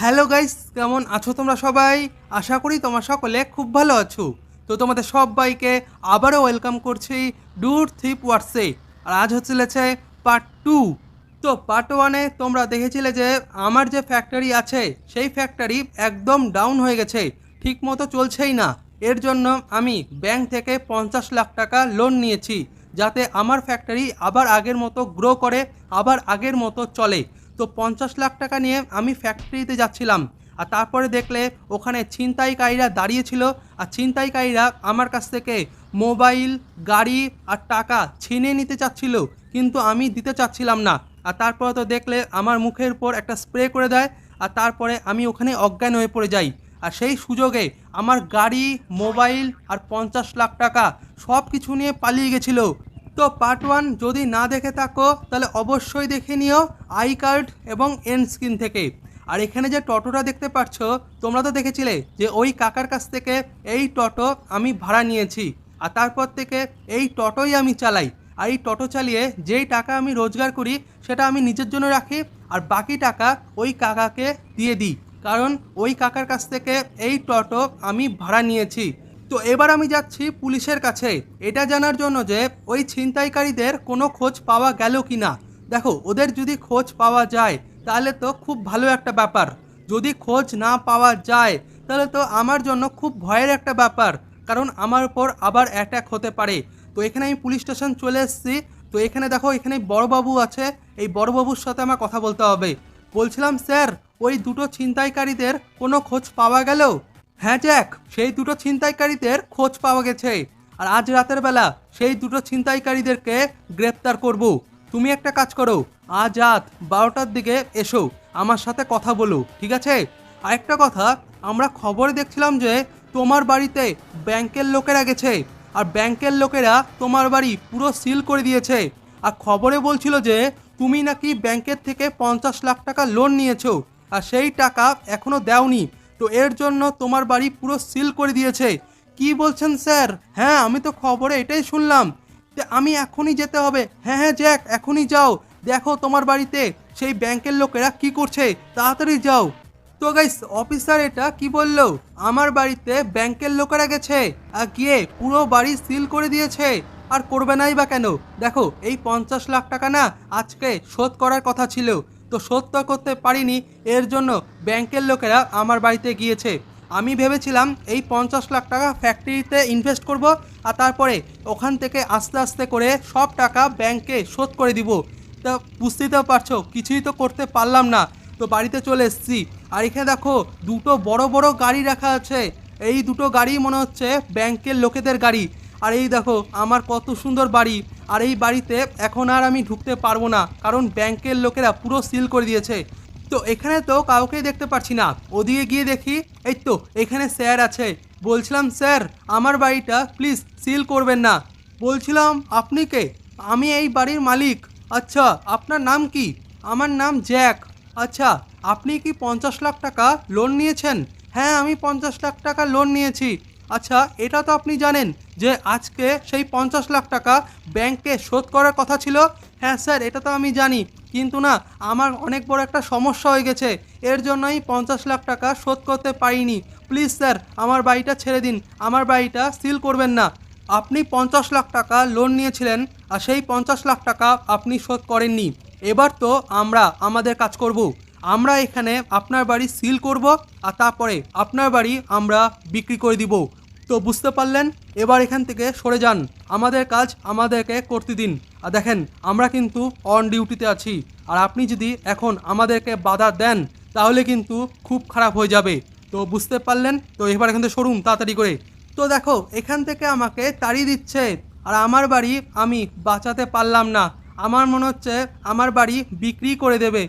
Hello guys, কেমন আছো তোমরা সবাই? আশা করি তোমরা সকলে খুব ভালো আছো। তো তোমাদের সবাইকে আবারও ওয়েলকাম করছি ডুর থিপ ওয়ার্সে আর আজ হচ্ছে পার্ট টু তো পার্ট ওয়ানে তোমরা দেখেছিলে যে আমার যে ফ্যাক্টরি আছে, সেই ফ্যাক্টরি একদম ডাউন হয়ে গেছে। ঠিক মতো চলছেই না। এর জন্য আমি ব্যাংক থেকে পঞ্চাশ লাখ টাকা লোন নিয়েছি, যাতে আমার ফ্যাক্টরি আবার আগের মতো গ্রো করে, আবার আগের মতো চলে। তো পঞ্চাশ লাখ টাকা নিয়ে আমি ফ্যাক্টরিতে যাচ্ছিলাম। আর তারপরে দেখলে ওখানে ছিনতাইকারীরা দাঁড়িয়েছিল। আর ছিনতাইকারীরা আমার কাছ থেকে মোবাইল, গাড়ি আর টাকা ছিনিয়ে নিতে চাচ্ছিল। কিন্তু আমি দিতে চাচ্ছিলাম না। আর তারপরে তো দেখলে আমার মুখের উপর একটা স্প্রে করে দেয়। আর তারপরে আমি ওখানে অজ্ঞান হয়ে পড়ে যাই। আর সেই সুযোগে আমার গাড়ি, মোবাইল আর পঞ্চাশ লাখ টাকা সব কিছু নিয়ে পালিয়ে গেছিল। তো পার্ট ওয়ান যদি না দেখে থাকো, তাহলে অবশ্যই দেখে নিও আই কার্ড এবং এন স্ক্রিন থেকে। আর এখানে যে টোটোটা দেখতে পাচ্ছ, তোমরা তো দেখেছিলে যে ওই কাকার কাছ থেকে এই টোটো আমি ভাড়া নিয়েছি। আর তারপর থেকে এই টোটোই আমি চালাই। আর এই টোটো চালিয়ে যেই টাকা আমি রোজগার করি, সেটা আমি নিজের জন্য রাখি আর বাকি টাকা ওই কাকাকে দিয়ে দিই। কারণ ওই কাকার কাছ থেকে এই টোটো আমি ভাড়া নিয়েছি। তো এবার আমি যাচ্ছি পুলিশের কাছে। এটা জানার জন্য যে, ওই ছিনতাইকারীদের কোনো খোঁজ পাওয়া গেল কি না দেখো, ওদের যদি খোঁজ পাওয়া যায়, তাহলে তো খুব ভালো একটা ব্যাপার। যদি খোঁজ না পাওয়া যায়, তাহলে তো আমার জন্য খুব ভয়ের একটা ব্যাপার, কারণ আমার উপর আবার অ্যাটাক হতে পারে। তো এখানে আমি পুলিশ স্টেশন চলে এসেছি। তো এখানে দেখো, এখানে বড়বাবু আছে। এই বড়বাবুর সাথে আমার কথা বলতে হবে। বলছিলাম, স্যার, ওই দুটো ছিনতাইকারীদের কোনো খোঁজ পাওয়া গেল? হ্যাঁ জ্যাক, সেই দুটো ছিনতাইকারীদের খোঁজ পাওয়া গেছে। আর আজ রাতের বেলা সেই দুটো ছিনতাইকারীদেরকে গ্রেপ্তার করব। তুমি একটা কাজ করো, আজ রাত বারোটার দিকে এসো, আমার সাথে কথা বলো, ঠিক আছে? আরেকটা কথা, আমরা খবরে দেখছিলাম যে তোমার বাড়িতে ব্যাংকের লোকেরা গেছে, আর ব্যাংকের লোকেরা তোমার বাড়ি পুরো সিল করে দিয়েছে। আর খবরে বলছিল যে তুমি নাকি ব্যাংকের থেকে পঞ্চাশ লাখ টাকা লোন নিয়েছো, আর সেই টাকা এখনও দেওনি। তো এর জন্য তোমার বাড়ি পুরো সিল করে দিয়েছে। কি বলছেন স্যার? হ্যাঁ আমি তো খবরে এটাই শুনলাম। তে আমি এখনই যেতে হবে। হ্যাঁ হ্যাঁ জ্যাক, এখনই যাও। দেখো তোমার বাড়িতে সেই ব্যাংকের লোকেরা কি করছে। তাড়াতাড়ি যাও। তো গাইস অফিসার এটা কি বলল? আমার বাড়িতে ব্যাংকের লোকেরা গেছে আর গিয়ে পুরো বাড়ি সিল করে দিয়েছে। আর করবে নাই বা কেন? দেখো, এই পঞ্চাশ লাখ টাকা না আজকে শোধ করার কথা ছিল। তো তো করতে পারিনি, এর জন্য ব্যাংকের লোকেরা আমার বাড়িতে গিয়েছে। আমি ভেবেছিলাম এই পঞ্চাশ লাখ টাকা ফ্যাক্টরিতে ইনভেস্ট করব আর তারপরে ওখান থেকে আস্তে আস্তে করে সব টাকা ব্যাংকে শোধ করে দিব। তা বুঝতেই তো পারছ, কিছুই তো করতে পারলাম না। তো বাড়িতে চলে এসেছি। আর এখানে দেখো, দুটো বড় বড় গাড়ি রাখা আছে। এই দুটো গাড়ি মনে হচ্ছে ব্যাংকের লোকেদের গাড়ি। আর এই দেখো, আমার কত সুন্দর বাড়ি। আর এই বাড়িতে এখন আর আমি ঢুকতে পারব না, কারণ ব্যাংকের লোকেরা পুরো সিল করে দিয়েছে। তো এখানে তো কাউকেই দেখতে পাচ্ছি না। ওদিকে গিয়ে দেখি, এই তো এখানে স্যার আছে। বলছিলাম, স্যার, আমার বাড়িটা প্লিজ সিল করবেন না। বলছিলাম, আপনি কে? আমি এই বাড়ির মালিক। আচ্ছা আপনার নাম কি? আমার নাম জ্যাক। আচ্ছা আপনি কি পঞ্চাশ লাখ টাকা লোন নিয়েছেন? হ্যাঁ আমি পঞ্চাশ লাখ টাকা লোন নিয়েছি। আচ্ছা এটা তো আপনি জানেন যে আজকে সেই পঞ্চাশ লাখ টাকা ব্যাংকে শোধ করার কথা ছিল। হ্যাঁ স্যার, এটা তো আমি জানি। কিন্তু না, আমার অনেক বড় একটা সমস্যা হয়ে গেছে। এর জন্যই পঞ্চাশ লাখ টাকা শোধ করতে পারিনি। প্লিজ স্যার, আমার বাড়িটা ছেড়ে দিন। আমার বাড়িটা সিল করবেন না। আপনি পঞ্চাশ লাখ টাকা লোন নিয়েছিলেন আর সেই পঞ্চাশ লাখ টাকা আপনি শোধ করেননি। এবার তো আমরা আমাদের কাজ করব। আমরা এখানে আপনার বাড়ি সিল করব আর তারপরে আপনার বাড়ি আমরা বিক্রি করে দিব। তো বুঝতে পারলেন? এবার এখান থেকে সরে যান। আমাদের কাজ আমাদেরকে করতে দিন। আর দেখেন, আমরা কিন্তু অন ডিউটিতে আছি। আর আপনি যদি এখন আমাদেরকে বাধা দেন, তাহলে কিন্তু খুব খারাপ হয়ে যাবে। তো বুঝতে পারলেন? তো এবার এখান থেকে সরুন তাড়াতাড়ি করে। তো দেখো, এখান থেকে আমাকে তাড়িয়ে দিচ্ছে। আর আমার বাড়ি আমি বাঁচাতে পারলাম না। আমার মনে হচ্ছে আমার বাড়ি বিক্রি করে দেবে।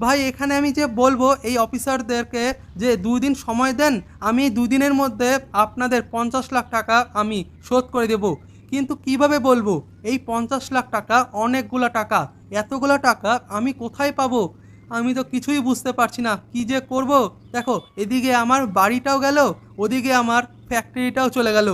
ভাই, এখানে আমি যে বলব, এই অফিসারদেরকে যে দুই দিন সময় দেন, আমি দুই দিনের মধ্যে আপনাদের পঞ্চাশ লাখ টাকা আমি শোধ করে দেব। কিন্তু কীভাবে বলব, এই পঞ্চাশ লাখ টাকা অনেকগুলো টাকা, এতগুলো টাকা আমি কোথায় পাবো? আমি তো কিছুই বুঝতে পারছি না, কি যে করব? দেখো, এদিকে আমার বাড়িটাও গেল, ওদিকে আমার ফ্যাক্টরিটাও চলে গেল।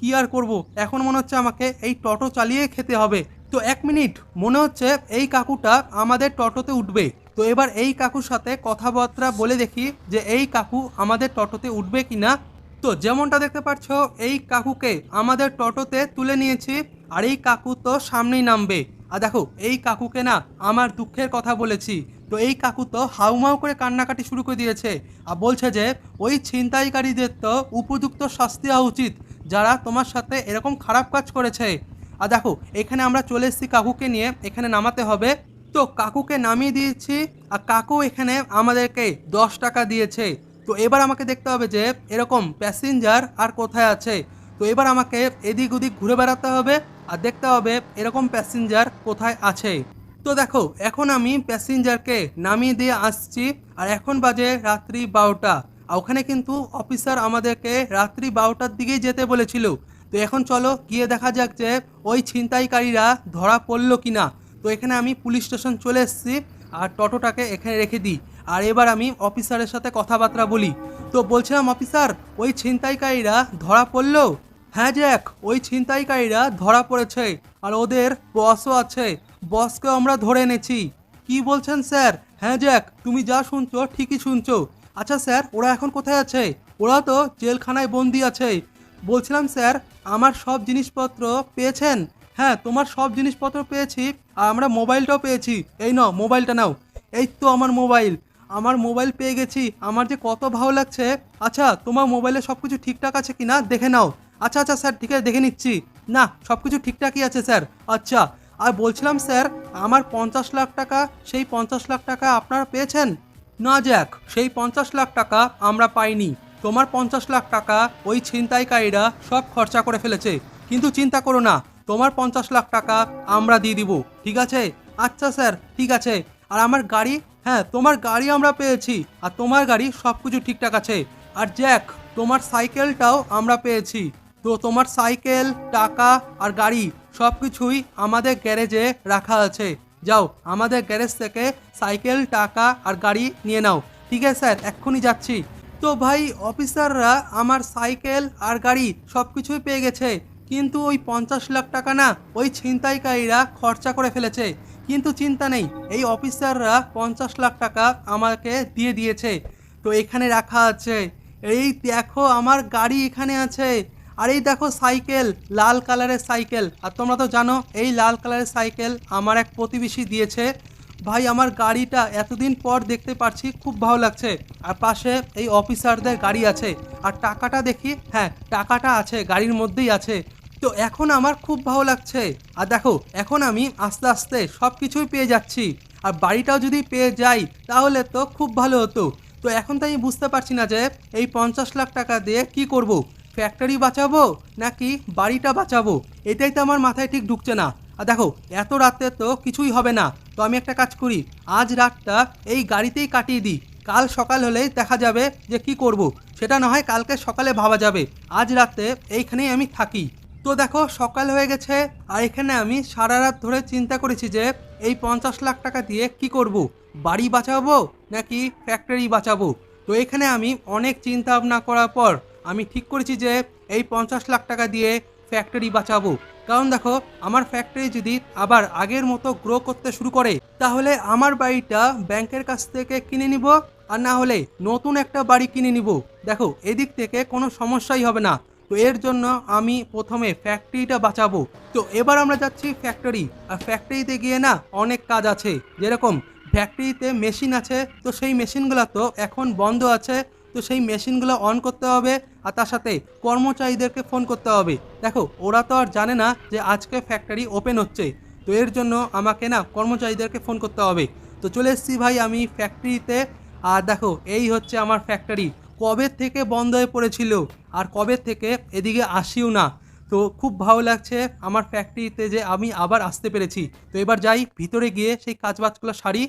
কি আর করব? এখন মনে হচ্ছে আমাকে এই টোটো চালিয়ে খেতে হবে। তো এক মিনিট, মনে হচ্ছে এই কাকুটা আমাদের টোটোতে উঠবে। তো এবার এই কাকুর সাথে কথাবার্তা বলে দেখি যে এই কাকু আমাদের টোটোতে উঠবে কি না তো যেমনটা দেখতে পাচ্ছ, এই কাকুকে আমাদের টোটোতে তুলে নিয়েছি আর এই কাকু তো সামনেই নামবে। আর দেখো, এই কাকুকে না আমার দুঃখের কথা বলেছি। তো এই কাকু তো হাউমাউ করে কান্নাকাটি শুরু করে দিয়েছে আর বলছে যে, ওই ছিনতাইকারীদের তো উপযুক্ত শাস্তি হওয়া উচিত। যারা তোমার সাথে এরকম খারাপ কাজ করেছে। আর দেখো, এখানে আমরা চলে এসেছি কাকুকে নিয়ে। এখানে নামাতে হবে। তো কাকুকে নামিয়ে দিয়েছি আর কাকু এখানে আমাদেরকে দশ টাকা দিয়েছে। তো এবার আমাকে দেখতে হবে যে এরকম প্যাসেঞ্জার আর কোথায় আছে। তো এবার আমাকে এদিক ওদিক ঘুরে বেড়াতে হবে আর দেখতে হবে এরকম প্যাসেঞ্জার কোথায় আছে। তো দেখো, এখন আমি প্যাসেঞ্জারকে নামিয়ে দিয়ে আসছি আর এখন বাজে রাত্রি বারোটা। আর ওখানে কিন্তু অফিসার আমাদেরকে রাত্রি বারোটার দিকেই যেতে বলেছিল। তো এখন চলো গিয়ে দেখা যাক যে ওই ছিনতাইকারীরা ধরা পড়ল কি না তো এখানে আমি পুলিশ স্টেশন চলে এসেছি আর টোটোটাকে এখানে রেখে দিই। আর এবার আমি অফিসারের সাথে কথাবার্তা বলি। তো বলছিলাম, অফিসার, ওই ছিনতাইকারীরা ধরা পড়ল? হ্যাঁ জ্যাক, ওই ছিনতাইকারীরা ধরা পড়েছে আর ওদের বসও আছে। বসকে আমরা ধরে এনেছি। কি বলছেন স্যার? হ্যাঁ জ্যাক, তুমি যা শুনছো ঠিকই শুনছো। আচ্ছা স্যার, ওরা এখন কোথায় আছে? ওরা তো জেলখানায় বন্দি আছে। বলছিলাম স্যার, আমার সব জিনিসপত্র পেয়েছেন? হ্যাঁ তোমার সব জিনিসপত্র পেয়েছি, আর আমরা মোবাইলটাও পেয়েছি। এই নাও, মোবাইলটা নাও। এই তো আমার মোবাইল। আমার মোবাইল পেয়ে গেছি। আমার যে কত ভালো লাগছে। আচ্ছা তোমার মোবাইলে সব কিছু ঠিকঠাক আছে কি না দেখে নাও। আচ্ছা আচ্ছা স্যার, ঠিক আছে, দেখে নিচ্ছি। না সব কিছু ঠিকঠাকই আছে, স্যার। আচ্ছা আর বলছিলাম, স্যার, আমার পঞ্চাশ লাখ টাকা, সেই পঞ্চাশ লাখ টাকা আপনারা পেয়েছেন? না যাক, সেই পঞ্চাশ লাখ টাকা আমরা পাইনি। তোমার পঞ্চাশ লাখ টাকা ওই ছিনতাইকারীরা সব খরচা করে ফেলেছে। কিন্তু চিন্তা করো না তোমার পঞ্চাশ লাখ টাকা আমরা দিয়ে দিব, ঠিক আছে? আচ্ছা স্যার, ঠিক আছে। আর আমার গাড়ি? হ্যাঁ তোমার গাড়ি আমরা পেয়েছি, আর তোমার গাড়ি সব কিছু ঠিকঠাক আছে। আর জ্যাক, তোমার সাইকেলটাও আমরা পেয়েছি। তো তোমার সাইকেল, টাকা আর গাড়ি সব কিছুই আমাদের গ্যারেজে রাখা আছে। যাও, আমাদের গ্যারেজ থেকে সাইকেল, টাকা আর গাড়ি নিয়ে নাও। ঠিক আছে, স্যার, এক্ষুনি যাচ্ছি। তো ভাই, অফিসাররা আমার সাইকেল আর গাড়ি সব কিছুই পেয়ে গেছে। কিন্তু ওই পঞ্চাশ লাখ টাকা না ওই ছিনতাইকারীরা খরচা করে ফেলেছে। কিন্তু চিন্তা নেই, এই অফিসাররা পঞ্চাশ লাখ টাকা আমাকে দিয়ে দিয়েছে। তো এখানে রাখা আছে। এই দেখো, আমার গাড়ি এখানে আছে। আর এই দেখো সাইকেল, লাল কালারের সাইকেল। আর তোমরা তো জানো, এই লাল কালারের সাইকেল আমার এক প্রতিবেশী দিয়েছে। ভাই, আমার গাড়িটা এতদিন পর দেখতে পাচ্ছি খুব ভালো লাগছে। আর পাশে এই অফিসারদের গাড়ি আছে। আর টাকাটা দেখি হ্যাঁ টাকাটা আছে, গাড়ির মধ্যেই আছে। তো এখন আমার খুব ভালো লাগছে। আর দেখো, এখন আমি আস্তে আস্তে সব কিছুই পেয়ে যাচ্ছি। আর বাড়িটাও যদি পেয়ে যাই, তাহলে তো খুব ভালো হতো। তো এখন তো আমি বুঝতে পারছি না যে, এই পঞ্চাশ লাখ টাকা দিয়ে কি করব। ফ্যাক্টরি বাঁচাবো, নাকি বাড়িটা বাঁচাবো? এটাই তো আমার মাথায় ঠিক ঢুকছে না। আর দেখো, এত রাতে তো কিছুই হবে না। তো আমি একটা কাজ করি, আজ রাতটা এই গাড়িতেই কাটিয়ে দিই কাল সকাল হলেই দেখা যাবে যে কি করব। সেটা না হয় কালকে সকালে ভাবা যাবে আজ রাতে এইখানেই আমি থাকি তো দেখো, সকাল হয়ে গেছে আর এখানে আমি সারা রাত ধরে চিন্তা করেছি যে এই পঞ্চাশ লাখ টাকা দিয়ে কি করব। বাড়ি বাঁচাবো নাকি ফ্যাক্টরি বাঁচাবো তো এখানে আমি অনেক চিন্তা ভাবনা করার পর আমি ঠিক করেছি যে এই পঞ্চাশ লাখ টাকা দিয়ে ফ্যাক্টরি বাঁচাবো। কারণ দেখো, আমার ফ্যাক্টরি যদি আবার আগের মতো গ্রো করতে শুরু করে, তাহলে আমার বাড়িটা ব্যাংকের কাছ থেকে কিনে নিব, আর না হলে নতুন একটা বাড়ি কিনে নিব। দেখো, এদিক থেকে কোনো সমস্যাই হবে না। তো এর জন্য আমি প্রথমে ফ্যাক্টরিটা বাঁচাবো। তো এবার আমরা যাচ্ছি ফ্যাক্টরি আর ফ্যাক্টরিতে গিয়ে না অনেক কাজ আছে। যেরকম ফ্যাক্টরিতে মেশিন আছে, তো সেই মেশিনগুলো তো এখন বন্ধ আছে। তো সেই মেশিনগুলো অন করতে হবে আর তার সাথে কর্মচারীদেরকে ফোন করতে হবে। দেখো, ওরা তো আর জানে না যে আজকে ফ্যাক্টরি ওপেন হচ্ছে। তো এর জন্য আমাকে না কর্মচারীদেরকে ফোন করতে হবে। তো চলে এসেছি ভাই আমি ফ্যাক্টরিতে আর দেখো, এই হচ্ছে আমার ফ্যাক্টরি কবে থেকে বন্ধ হয়ে পড়েছিল? আর কবে থেকে? এদিকে আসিও না। তো খুব ভালো লাগছে আমার ফ্যাক্টরিতে যে আমি আবার আসতে পেরেছি। তো এবার যাই, ভিতরে গিয়ে সেই কাজবাজগুলো সারি।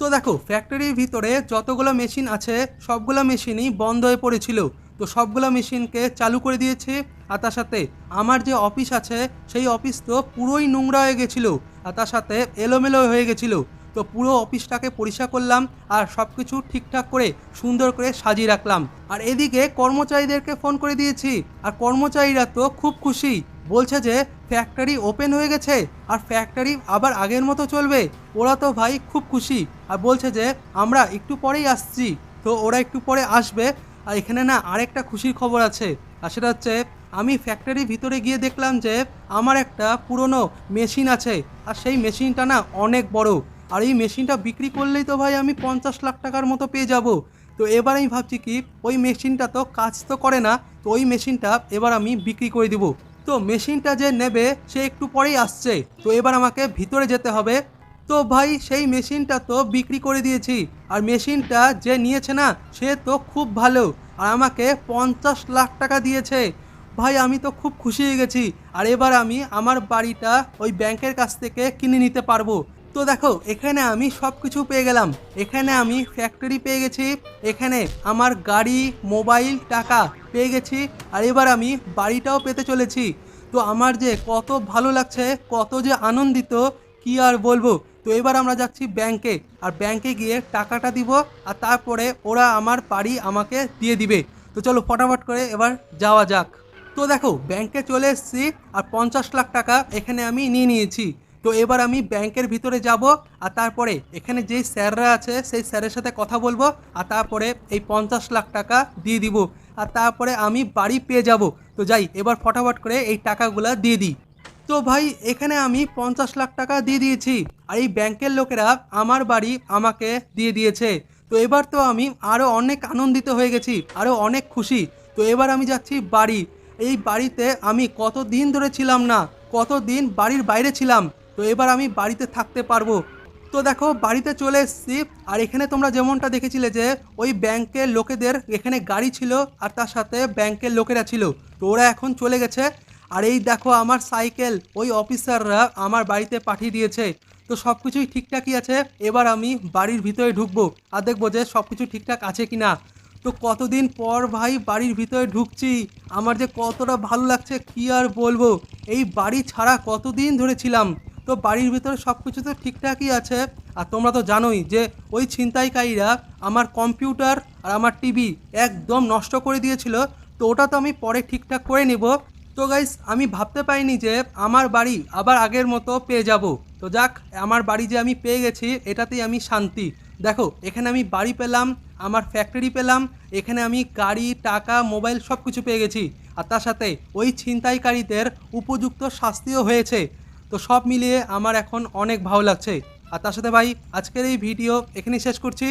তো দেখো ফ্যাক্টরির ভিতরে যতগুলো মেশিন আছে, সবগুলো মেশিনই বন্ধ হয়ে পড়েছিল। তো সবগুলো মেশিনকে চালু করে দিয়েছে, আর তার সাথে আমার যে অফিস আছে, সেই অফিস তো পুরোই নোংরা হয়ে গেছিল, আর তার সাথে এলোমেলো হয়ে গেছিল। তো পুরো অফিসটাকে পরিষ্কার করলাম, আর সব কিছু ঠিকঠাক করে, সুন্দর করে সাজিয়ে রাখলাম। আর এদিকে কর্মচারীদেরকে ফোন করে দিয়েছি, আর কর্মচারীরা তো খুব খুশি। বলছে যে ফ্যাক্টরি ওপেন হয়ে গেছে আর ফ্যাক্টরি আবার আগের মতো চলবে। ওরা তো ভাই খুব খুশি আর বলছে যে আমরা একটু পরেই আসছি। তো ওরা একটু পরে আসবে আর এখানে না আরেকটা খুশির খবর আছে আর সেটা হচ্ছে আমি ফ্যাক্টরির ভিতরে গিয়ে দেখলাম যে আমার একটা পুরনো মেশিন আছে আর সেই মেশিনটা না অনেক বড়। আর এই মেশিনটা বিক্রি করলেই তো ভাই আমি পঞ্চাশ লাখ টাকার মতো পেয়ে যাব। তো এবার আমি ভাবছি কি, ওই মেশিনটা তো কাজ তো করে না, তো ওই মেশিনটা এবার আমি বিক্রি করে দিব। তো মেশিনটা যে নেবে সে একটু পরেই আসছে। তো এবার আমাকে ভিতরে যেতে হবে। তো ভাই, সেই মেশিনটা তো বিক্রি করে দিয়েছি। আর মেশিনটা যে নিয়েছে না, সে তো খুব ভালো। আর আমাকে পঞ্চাশ লাখ টাকা দিয়েছে। ভাই, আমি তো খুব খুশি হয়ে গেছি। আর এবার আমি আমার বাড়িটা ওই ব্যাংকের কাছ থেকে কিনে নিতে পারব। তো দেখো, এখানে আমি সব কিছু পেয়ে গেলাম। এখানে আমি ফ্যাক্টরি পেয়ে গেছি। এখানে আমার গাড়ি মোবাইল টাকা পেয়ে গেছি। আর এবার আমি বাড়িটাও পেতে চলেছি। তো আমার যে কত ভালো লাগছে, কত যে আনন্দিত, কি আর বলব? তো এবার আমরা যাচ্ছি ব্যাংকে আর ব্যাংকে গিয়ে টাকাটা দিব, আর তারপরে ওরা আমার বাড়ি আমাকে দিয়ে দিবে। তো চলো ফটাফট করে এবার যাওয়া যাক। তো দেখো ব্যাংকে চলে এসেছি, আর পঞ্চাশ লাখ টাকা এখানে আমি নিয়ে নিয়েছি। তো এবার আমি ব্যাংকের ভিতরে যাব, আর তারপরে এখানে যেই স্যাররা আছে, সেই স্যারের সাথে কথা বলব, আর তারপরে এই পঞ্চাশ লাখ টাকা দিয়ে দিব, আর তারপরে আমি বাড়ি পেয়ে যাব। তো যাই, এবার ফটাফট করে এই টাকাগুলো দিয়ে দিই। তো ভাই, এখানে আমি পঞ্চাশ লাখ টাকা দিয়ে দিয়েছি, আর এই ব্যাংকের লোকেরা আমার বাড়ি আমাকে দিয়ে দিয়েছে। তো এবার তো আমি আরও অনেক আনন্দিত হয়ে গেছি আরও অনেক খুশি। তো এবার আমি যাচ্ছি বাড়ি। এই বাড়িতে আমি কত দিন ধরে ছিলাম না কত দিন বাড়ির বাইরে ছিলাম তো এবার আমি বাড়িতে থাকতে পারব। তো দেখো, বাড়িতে চলে এসেছি। আর এখানে তোমরা যেমনটা দেখেছিলে যে, ওই ব্যাংকের লোকেদের এখানে গাড়ি ছিল আর তার সাথে ব্যাংকের লোকেরা ছিল। তো ওরা এখন চলে গেছে। আর এই দেখো আমার সাইকেল, ওই অফিসাররা আমার বাড়িতে পাঠিয়ে দিয়েছে। তো সব কিছুই ঠিকঠাকই আছে। এবার আমি বাড়ির ভিতরে ঢুকবো আর দেখব যে সব কিছু ঠিকঠাক আছে কি না তো কতদিন পর ভাই বাড়ির ভিতরে ঢুকছি? আমার যে কতটা ভালো লাগছে, কি আর বলব? এই বাড়ি ছাড়া কতদিন ধরে ছিলাম? তো বাড়ির ভিতরে সব কিছু তো ঠিকঠাকই আছে। আর তোমরা তো জানোই যে ওই ছিনতাইকারীরা আমার কম্পিউটার আর আমার টিভি একদম নষ্ট করে দিয়েছিল, তো ওটা তো আমি পরে ঠিকঠাক করে নিব। তো গাইস আমি ভাবতে পারিনি যে আমার বাড়ি আবার আগের মতো পেয়ে যাব। তো যাক, আমার বাড়ি যে আমি পেয়ে গেছি, এটাতেই আমি শান্তি। দেখো, এখানে আমি বাড়ি পেলাম, আমার ফ্যাক্টরি পেলাম, এখানে আমি গাড়ি, টাকা মোবাইল সব কিছু পেয়ে গেছি। আর তার সাথে ওই ছিনতাইকারীদের উপযুক্ত শাস্তিও হয়েছে। তো সব মিলিয়ে আমার এখন অনেক ভালো লাগছে। আর তার সাথে ভাই, আজকের এই ভিডিও এখানেই শেষ করছি।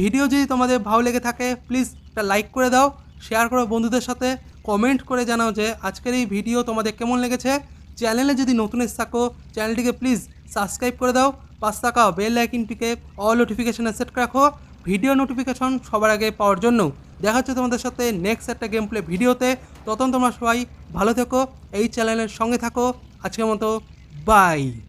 ভিডিও যদি তোমাদের ভালো লেগে থাকে প্লিজ একটা লাইক করে দাও শেয়ার করো বন্ধুদের সাথে কমেন্ট করে জানাও যে আজকের এই ভিডিও তোমাদের কেমন লেগেছে। চ্যানেলে যদি নতুন এসে থাকো, চ্যানেলটিকে প্লিজ সাবস্ক্রাইব করে দাও পাঁচ টাকা বেল আইকনটিকে অল নোটিফিকেশানে সেট রাখো ভিডিও নোটিফিকেশন সবার আগে পাওয়ার জন্য। দেখা হচ্ছে তোমাদের সাথে নেক্সট একটা গেম প্লে ভিডিওতে। তখন তোমরা সবাই ভালো থেকো, এই চ্যানেলের সঙ্গে থাকো, আজকের মতো Bye.